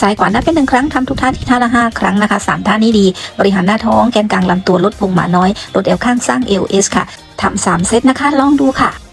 ซ้ายขวานับเป็นหนึ่งครั้งทำทุกท่าที่ท่าละห้าครั้งนะคะสามท่านี้ดี บริหารหน้าท้องแกนกลางลำตัวลดพุงหมาน้อยลดเอวข้างสร้างเอลเอสค่ะทำสามเซตนะคะ ลองดูค่ะ